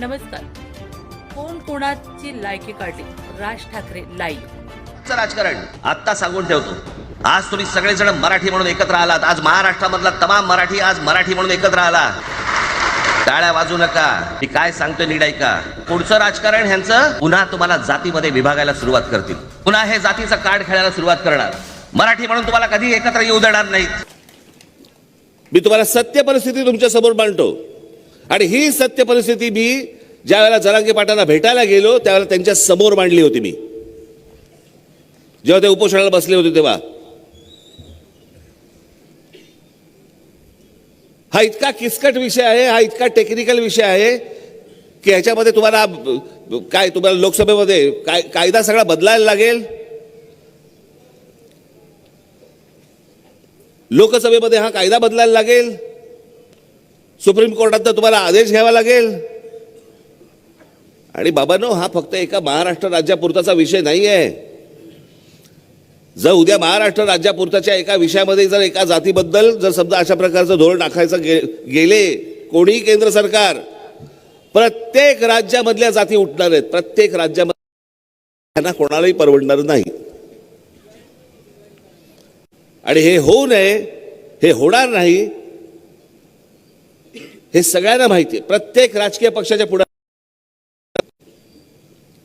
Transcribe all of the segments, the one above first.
नमस्कार. कोण कोणाची लायकी काढली? राज ठाकरे चं राजकारण आत्ता सांगून ठेवतो. आज तुम्ही सगळेजण मराठी म्हणून एकत्र आलात. आज महाराष्ट्रामधला तमाम मराठी आज मराठी म्हणून एकत्र आला. टाळ्या वाजू नका. मी काय सांगतोय नीट ऐका. पुढचं राजकारण ह्यांचं पुन्हा तुम्हाला जातीमध्ये विभागायला सुरुवात करतील. पुन्हा हे जातीचं कार्ड खेळायला सुरुवात करणार. मराठी म्हणून तुम्हाला कधी एकत्र येऊ देणार नाहीत. मी तुम्हाला सत्य परिस्थिती तुमच्यासमोर मांडतो. आणि ही सत्य परिस्थिती मी ज्या वेळेला जरांगे पाटांना भेटायला गेलो त्यावेळेला त्यांच्यासमोर मांडली होती मी. जेव्हा ते उपोषणाला बसले होते तेव्हा. हा इतका किचकट विषय आहे हा इतका टेक्निकल विषय आहे की ह्याच्यामध्ये तुम्हाला काय तुम्हाला लोकसभेमध्ये काय कायदा सगळा बदलायला लागेल? लोकसभेमध्ये हा कायदा बदलायला लागेल? सुप्रीम कोर्टात तुम्हाला आदेश घ्यावा लागेल. आणि बाबांनो हा फक्त एका महाराष्ट्र राज्यापुरताचा विषय नाही आहे जर उद्या महाराष्ट्र राज्यापुरताच्या एका विषयामध्ये जर एका जातीबद्दल जर समजा अशा प्रकारचं धोरण आखायचं गे गेले कोणीही केंद्र सरकार प्रत्येक राज्यामधल्या जाती उठणार आहेत. प्रत्येक राज्यामध्ये त्यांना कोणालाही परवडणार नाही. आणि हे होऊ नये हे होणार नाही हे सगळ्यांना माहिती आहे. प्रत्येक राजकीय पक्षाच्या पुढे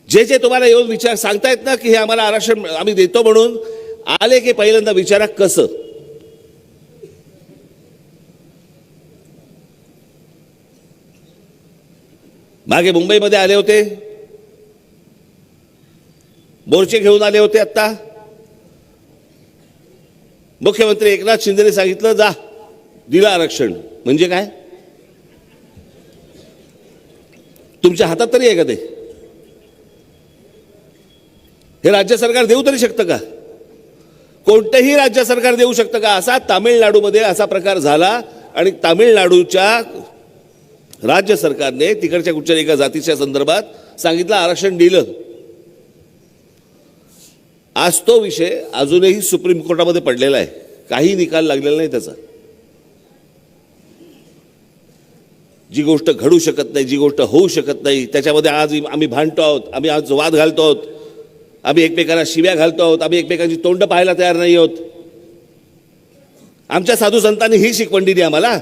जे जे तुम्हाला येऊन विचार सांगतायत ना की हे आम्हाला आरक्षण आम्ही देतो म्हणून आले की पहिल्यांदा विचारा कसं? मागे मुंबईमध्ये आले होते. मोर्चे घेऊन आले होते आत्ता. मुख्यमंत्री एकनाथ शिंदेने सांगितलं जा दिलं आरक्षण. म्हणजे काय? तुमच्या हातात तरी आहे का ते? हे राज्य सरकार देऊ तरी शकतं का? कोणतंही राज्य सरकार देऊ शकतं का? असा तामिळनाडूमध्ये असा प्रकार झाला आणि तामिळनाडूच्या राज्य सरकारने तिकडच्या कुठच्या एका जातीच्या संदर्भात सांगितलं आरक्षण दिलं. आज तो विषय अजूनही सुप्रीम कोर्टामध्ये पडलेला आहे. काही निकाल लागलेला नाही त्याचा. जी गोष्ट घडू शकत नाही जी गोष्ट होऊ शकत नाही त्याच्यामध्ये आज आम्ही भांडतो आहोत आम्ही आज वाद घालतो आहोत आम्ही एकमेकांना शिव्या घालतो आहोत आम्ही एकमेकांची तोंड पाहायला तयार नाही आहोत. आमच्या साधू संतांनी ही शिकवण दिली आम्हाला.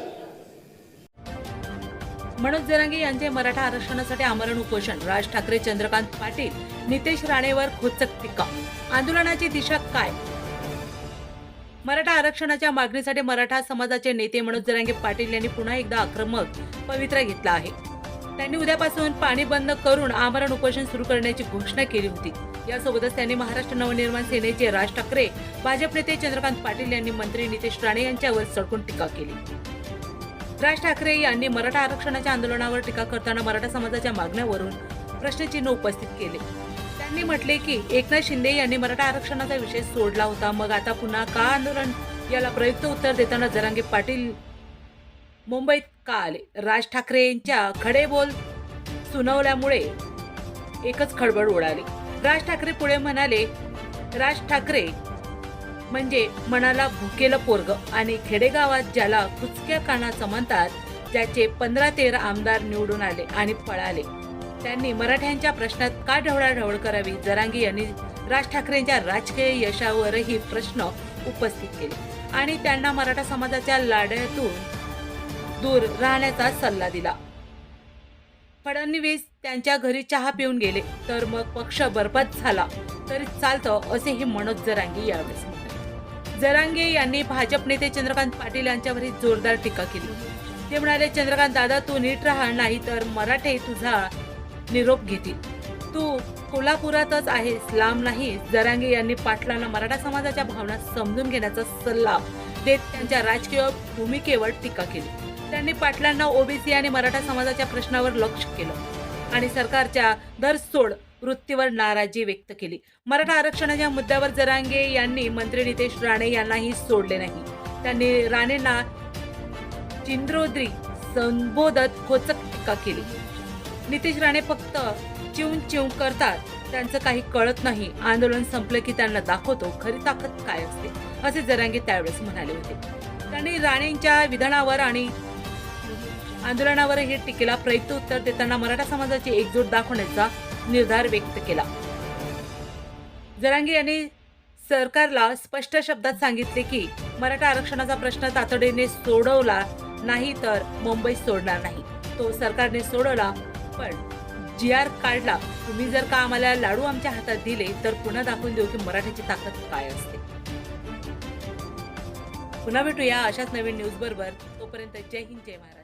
मनोज जरांगे यांचे मराठा आरक्षणासाठी आमरण उपोषण राज ठाकरे चंद्रकांत पाटील नितेश राणेवर खोचक टीका. आंदोलनाची दिशा काय? मराठा आरक्षणाच्या मागणीसाठी मराठा समाजाचे नेते मनोज जरांगे पाटील यांनी पुन्हा एकदा आक्रमक पवित्रा घेतला आहे. त्यांनी उद्यापासून पाणी बंद करून आमरण उपोषण सुरू करण्याची घोषणा केली होती. यासोबतच त्यांनी महाराष्ट्र नवनिर्माण सेनेचे राज ठाकरे भाजप नेते चंद्रकांत पाटील यांनी मंत्री नितेश राणे यांच्यावर सडकून टीका केली. राज ठाकरे यांनी मराठा आरक्षणाच्या आंदोलनावर टीका करताना मराठा समाजाच्या मागण्यावरून प्रश्नचिन्ह उपस्थित केले. त्यांनी म्हटले की एकनाथ शिंदे यांनी मराठा आरक्षणाचा विषय सोडला होता. मग आता पुन्हा का आंदोलन? याला प्रयुक्त उत्तर देताना जरांगे पाटील मुंबईत का आले? राज ठाकरेंच्या खडे बोल सुनावल्यामुळे एकच खळबळ उडाली. राज ठाकरे पुढे म्हणाले राज ठाकरे म्हणजे मनाला भुकेलं पोरग आणि खेडेगावात ज्याला कुचक्या कानाचं म्हणतात ज्याचे पंधरा तेरा आमदार निवडून आले आणि पळाले. त्यांनी मराठ्यांच्या प्रश्नात का ढवळाढवळ करावी? जरांगी यांनी राज ठाकरेंच्या राजकीय यशावरही प्रश्न उपस्थित केले. आणि त्यांना मराठा समाजाच्या लाड्यातून दूर राहण्याचा सल्ला दिला. फडणवीस त्यांच्या घरी चहा पिऊन गेले. तर मग पक्ष बरबाद झाला. तरी चालतं असेही मनोज जरांगी यावेळेस जरांगे यांनी भाजप नेते चंद्रकांत पाटील यांच्यावरही जोरदार टीका केली. ते म्हणाले चंद्रकांत दादा तू नीट राहा नाही तर मराठे तुझा निरोप घेतील. तू कोल्हापुरातच आहेस लांब नाही जरांगे यांनी पाटलांना मराठा समाजाच्या भावना समजून घेण्याचा सल्ला देत त्यांच्या राजकीय भूमिकेवर टीका केली. त्यांनी पाटलांना ओबीसी आणि मराठा समाजाच्या प्रश्नावर लक्ष केलं आणि सरकारच्या दरसोड वृत्तीवर नाराजी व्यक्त केली. मराठा आरक्षणाच्या मुद्द्यावर जरांगे यांनी मंत्री नितेश राणे यांनाही सोडले नाही. त्यांनी राणेंना चिंद्रोद्री संबोधत खोचक टीका केली. नितेश राणे फक्त चिवून चिव करतात. त्यांचं काही कळत नाही. आंदोलन संपलं की त्यांना दाखवतो खरी ताकद काय असते? असे जरांगे त्यावेळेस म्हणाले होते. त्यांनी राणेंच्या विधानावर आणि आंदोलनावर हे टीकेला प्रयुक्त उत्तर देताना मराठा समाजाची एकजूट दाखवण्याचा निर्धार व्यक्त केला. जरांगे यांनी सरकारला स्पष्ट शब्दात सांगितले की मराठा आरक्षणाचा प्रश्न तातडीने सोडवला नाही तर मुंबई सोडणार नाही. तो सरकारने सोडवला पण जी आर काढला. तुम्ही जर का आम्हाला लाडू आमच्या हातात दिले तर पुन्हा दाखवून देऊ की मराठीची ताकद काय असते. पुन्हा भेटूया अशाच नवीन न्यूज बरोबर. तोपर्यंत जय हिंद जय महाराज